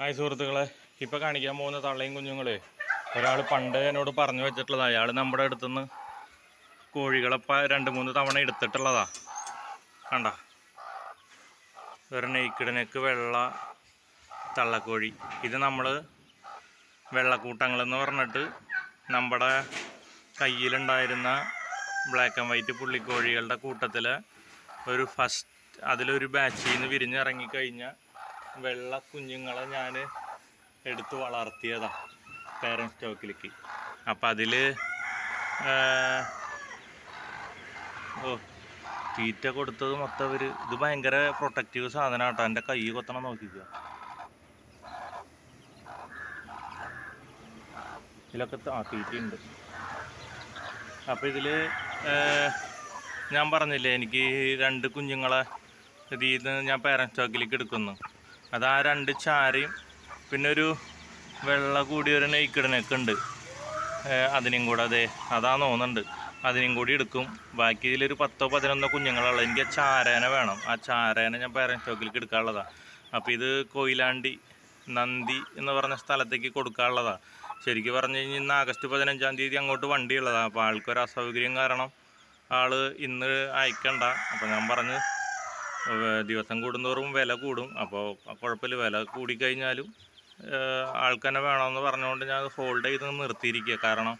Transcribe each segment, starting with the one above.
Hi സുഹൃത്തുക്കളെ ഇപ്പം കാണിക്കാൻ പോകുന്ന തള്ളയും കുഞ്ഞുങ്ങളെ ഒരാൾ പണ്ട് എന്നോട് പറഞ്ഞു വെച്ചിട്ടുള്ളത് അയാൾ നമ്മുടെ അടുത്തുനിന്ന് കോഴികളെ രണ്ട് മൂന്ന് തവണ എടുത്തിട്ടുള്ളതാ. കണ്ട? ഒരു നെയ്ക്കിടനക്ക് വെള്ള തള്ളക്കോഴി. ഇത് നമ്മൾ വെള്ളക്കൂട്ടങ്ങളെന്ന് പറഞ്ഞിട്ട് നമ്മുടെ കയ്യിലുണ്ടായിരുന്ന ബ്ലാക്ക് ആൻഡ് വൈറ്റ് പുള്ളിക്കോഴികളുടെ കൂട്ടത്തിൽ ഒരു ഫസ്റ്റ് അതിലൊരു ബാച്ചിൽ നിന്ന് വിരിഞ്ഞിറങ്ങിക്കഴിഞ്ഞ വെള്ള കുഞ്ഞുങ്ങളെ ഞാൻ എടുത്ത് വളർത്തിയതാ പേരൻ സ്റ്റോക്കിലേക്ക്. അപ്പം അതിൽ ഓ തീറ്റ കൊടുത്തത് മൊത്തം അവർ ഇത് ഭയങ്കര പ്രൊട്ടക്റ്റീവ് സാധനം കേട്ടോ എന്റെ കൈ കൊത്തണം നോക്കിക്കുക ഇതിലൊക്കെ ആ തീറ്റയുണ്ട്. അപ്പോൾ ഇതിൽ ഞാൻ പറഞ്ഞില്ലേ എനിക്ക് രണ്ട് കുഞ്ഞുങ്ങളെ ഇതിൽ നിന്ന് ഞാൻ പേരൻസ് സ്റ്റോക്കിലേക്ക് എടുക്കുന്നു. അത് ആ രണ്ട് ചാരയും പിന്നെ ഒരു വെള്ള കൂടിയൊരു നെയ്ക്കിടനൊക്കെ ഉണ്ട് അതിനും കൂടെ അതെ അതാ തോന്നുന്നുണ്ട്. അതിനും കൂടി എടുക്കും. ബാക്കി ഇതിലൊരു പത്തോ പതിനൊന്നോ കുഞ്ഞുങ്ങളുള്ള. എനിക്ക് ആ ചാരേന വേണം. ആ ചാരേന ഞാൻ പേരൻ സ്റ്റോക്കിലേക്ക് എടുക്കാനുള്ളതാണ് അപ്പോൾ ഇത് കൊയിലാണ്ടി നന്ദി എന്ന് പറഞ്ഞ സ്ഥലത്തേക്ക് കൊടുക്കാനുള്ളതാണ് ശരിക്കും പറഞ്ഞു കഴിഞ്ഞാൽ ഇന്ന് ആഗസ്റ്റ് പതിനഞ്ചാം തീയതി അങ്ങോട്ട് വണ്ടിയുള്ളതാണ് അപ്പോൾ ആൾക്കൊരു അസൗകര്യം കാരണം ആൾ ഇന്ന് അയക്കണ്ട. അപ്പോൾ ഞാൻ പറഞ്ഞ് ദിവസം കൂടുന്തോറും വില കൂടും. അപ്പോൾ കുഴപ്പമില്ല. വില കൂടിക്കഴിഞ്ഞാലും ആൾക്കാരെ വേണമെന്ന് പറഞ്ഞുകൊണ്ട് ഞാൻ ഹോൾഡ് ചെയ്ത് നിർത്തിയിരിക്കുക. കാരണം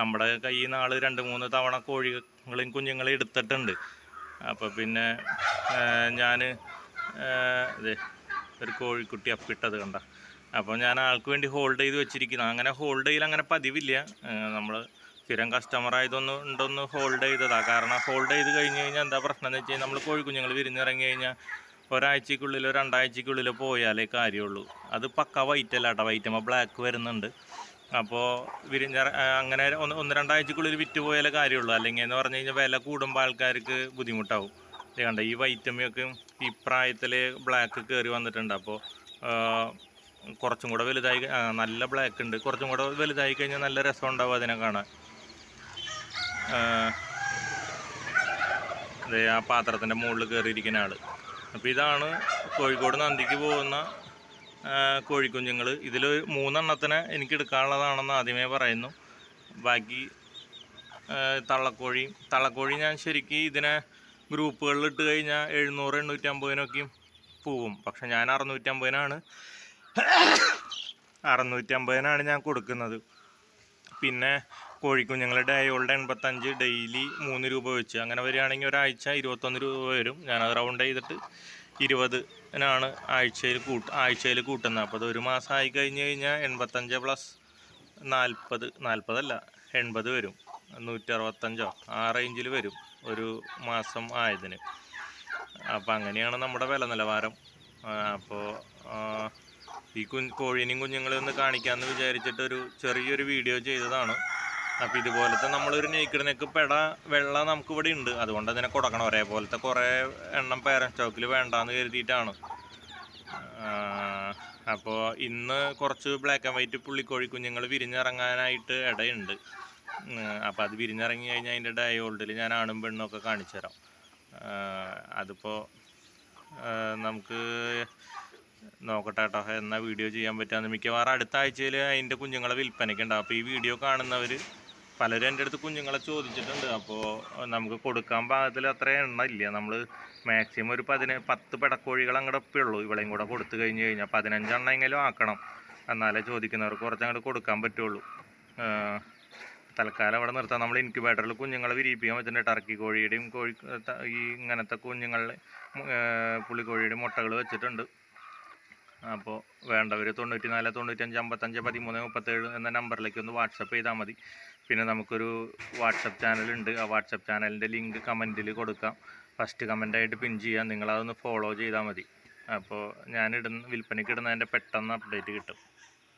നമ്മുടെ കയ്യിൽ നിന്ന് ആൾ രണ്ട് മൂന്ന് തവണ കോഴികളെയും കുഞ്ഞുങ്ങളെയും എടുത്തിട്ടുണ്ട്. അപ്പോൾ പിന്നെ ഞാൻ അതെ ഒരു കോഴിക്കുട്ടി അപ്പിട്ടത് കണ്ട. അപ്പോൾ ഞാൻ ആൾക്ക് വേണ്ടി ഹോൾഡ് ചെയ്ത് വെച്ചിരിക്കുന്നു. അങ്ങനെ ഹോൾഡ് ചെയ്യൽ അങ്ങനെ പതിവില്ല നമ്മൾ സ്ഥിരം കസ്റ്റമർ ആയതൊന്ന് ഉണ്ടൊന്ന് ഹോൾഡ് ചെയ്തതാ. കാരണം ഹോൾഡ് ചെയ്ത് കഴിഞ്ഞ് കഴിഞ്ഞാൽ എന്താ പ്രശ്നം എന്ന് വെച്ച് കഴിഞ്ഞാൽ നമ്മൾ കോഴിക്കുഞ്ഞുങ്ങൾ വിരിഞ്ഞിറങ്ങി കഴിഞ്ഞാൽ ഒരാഴ്ചക്കുള്ളിലോ രണ്ടാഴ്ചക്കുള്ളിലോ പോയാലേ കാര്യമുള്ളൂ. അത് പക്ക വൈറ്റ് അല്ല കേട്ടോ വൈറ്റ് ആകുമ്പോൾ ബ്ലാക്ക് വരുന്നുണ്ട്. അപ്പോൾ വിരിഞ്ഞ അങ്ങനെ ഒന്ന് ഒന്ന് രണ്ടാഴ്ചക്കുള്ളിൽ വിറ്റ് പോയാലേ കാര്യമുള്ളൂ. അല്ലെങ്കിൽ എന്ന് പറഞ്ഞു കഴിഞ്ഞാൽ വില കൂടുമ്പോൾ ആൾക്കാർക്ക് ബുദ്ധിമുട്ടാവും. കണ്ട ഈ വൈറ്റമിയൊക്കെ ഈ പ്രായത്തിൽ ബ്ലാക്ക് കയറി വന്നിട്ടുണ്ട്. അപ്പോൾ കുറച്ചും കൂടെ വലുതായി നല്ല ബ്ലാക്ക് ഉണ്ട്. കുറച്ചും കൂടെ വലുതായി കഴിഞ്ഞാൽ നല്ല രസം ഉണ്ടാവും അതിനെ കാണാൻ. ആ, പാത്രത്തിന്റെ മുകളിൽ കയറിയിരിക്കുന്ന ആൾ അപ്പോൾ ഇതാണ് കോഴിക്കോട് നന്ദിക്ക് പോകുന്ന കോഴിക്കുഞ്ഞുങ്ങൾ ഇതിൽ മൂന്നെണ്ണത്തിനെ എനിക്ക് എടുക്കാനുള്ളതാണെന്ന് ആദ്യമേ പറയുന്നു. ബാക്കി തള്ളക്കോഴി തള്ളക്കോഴി ഞാൻ ശരിക്കും ഇതിനെ ഗ്രൂപ്പുകളിൽ ഇട്ട് കഴിഞ്ഞാൽ എഴുന്നൂറ് എണ്ണൂറ്റമ്പതിനൊക്കെയും പോവും. പക്ഷെ ഞാൻ അറുന്നൂറ്റമ്പതിനാണ്. അറുന്നൂറ്റമ്പതിനാണ് ഞാൻ കൊടുക്കുന്നത്. പിന്നെ കോഴിക്കുഞ്ഞുങ്ങൾ ഡയോളുടെ എൺപത്തഞ്ച് ഡെയിലി മൂന്ന് രൂപ വെച്ച്. അങ്ങനെ വരികയാണെങ്കിൽ ഒരാഴ്ച ഇരുപത്തൊന്ന് രൂപ വരും. ഞാനത് റൗണ്ട് ചെയ്തിട്ട് ഇരുപതിനാണ് ആഴ്ചയിൽ കൂട്ട് ആഴ്ചയിൽ കൂട്ടുന്നത്. അപ്പോൾ അത് ഒരു മാസം ആയി കഴിഞ്ഞ് കഴിഞ്ഞാൽ എൺപത്തഞ്ച് പ്ലസ് നാൽപ്പത് നാൽപ്പതല്ല എൺപത് വരും. നൂറ്റി അറുപത്തഞ്ചോ ആ റേഞ്ചിൽ വരും ഒരു മാസം ആയതിന്. അപ്പോൾ അങ്ങനെയാണ് നമ്മുടെ വില നിലവാരം. അപ്പോൾ ഈ കുഞ്ഞ് കോഴീനെയും കുഞ്ഞുങ്ങളെ ഒന്ന് കാണിക്കാമെന്ന് വിചാരിച്ചിട്ടൊരു ചെറിയൊരു വീഡിയോ ചെയ്തതാണ്. അപ്പോൾ ഇതുപോലത്തെ നമ്മളൊരു നെയ്ക്കിടനൊക്കെ പെട വെള്ള നമുക്ക് ഇവിടെ ഉണ്ട് അതുകൊണ്ട് അതിനെ കൊടുക്കണം. ഒരേപോലത്തെ കുറേ എണ്ണം പേരൻ സ്റ്റോക്കിൽ വേണ്ടാന്ന് കരുതിയിട്ടാണ്. അപ്പോൾ ഇന്ന് കുറച്ച് ബ്ലാക്ക് ആൻഡ് വൈറ്റ് പുള്ളിക്കോഴി കുഞ്ഞുങ്ങൾ വിരിഞ്ഞിറങ്ങാനായിട്ട് ഇടയുണ്ട് അപ്പോൾ അത് വിരിഞ്ഞിറങ്ങി കഴിഞ്ഞാൽ അതിന്റെ ഡയോൾഡിൽ ഞാൻ ആണും പെണ്ണും ഒക്കെ കാണിച്ചു തരാം അതിപ്പോൾ നമുക്ക് നോക്കട്ടെ കേട്ടോ. എന്നാ വീഡിയോ ചെയ്യാൻ പറ്റാന്ന്. മിക്കവാറും അടുത്ത ആഴ്ചയിൽ അതിന്റെ കുഞ്ഞുങ്ങളെ വിൽപ്പനയ്ക്ക് ഉണ്ടാവും അപ്പോൾ ഈ വീഡിയോ കാണുന്നവർ പലരും എന്റെ അടുത്ത് കുഞ്ഞുങ്ങളെ ചോദിച്ചിട്ടുണ്ട്. അപ്പോൾ നമുക്ക് കൊടുക്കാൻ പാകത്തിൽ അത്ര എണ്ണ ഇല്ല. നമ്മൾ മാക്സിമം ഒരു പതിന പത്ത് പെടക്കോഴികൾ അങ്ങോട്ട് ഒപ്പുള്ളൂ ഇവളെയും കൂടെ കൊടുത്തു കഴിഞ്ഞ് കഴിഞ്ഞാൽ പതിനഞ്ചെണ്ണമെങ്കിലും ആക്കണം എന്നാലേ ചോദിക്കുന്നവർക്ക് കുറച്ച് അങ്ങോട്ട് കൊടുക്കാൻ പറ്റുള്ളൂ. തൽക്കാലം അവിടെ നിർത്താം. നമ്മൾ ഇൻക്യുബേറ്ററിൽ കുഞ്ഞുങ്ങളെ വിരിയിപ്പിക്കാൻ പറ്റുന്നുണ്ട് ടർക്കി കോഴിയുടെയും കോഴി ഈ ഇങ്ങനത്തെ കുഞ്ഞുങ്ങളെ പുളിക്കോഴിയുടെയും മുട്ടകൾ വെച്ചിട്ടുണ്ട്. അപ്പോൾ വേണ്ടവർ തൊണ്ണൂറ്റി നാല് തൊണ്ണൂറ്റഞ്ച് അമ്പത്തഞ്ച് പതിമൂന്ന് മുപ്പത്തേഴ് എന്ന നമ്പറിലേക്ക് ഒന്ന് വാട്സപ്പ് ചെയ്താൽ മതി. പിന്നെ നമുക്കൊരു വാട്സപ്പ് ചാനലുണ്ട് ആ വാട്സപ്പ് ചാനലിന്റെ ലിങ്ക് കമന്റിൽ കൊടുക്കാം. ഫസ്റ്റ് കമന്റായിട്ട് പിൻ ചെയ്യാം നിങ്ങളതൊന്ന് ഫോളോ ചെയ്താൽ മതി. അപ്പോൾ ഞാനിടുന്ന വിൽപ്പനയ്ക്ക് ഇടുന്നതിന്റെ പെട്ടെന്ന് അപ്ഡേറ്റ് കിട്ടും.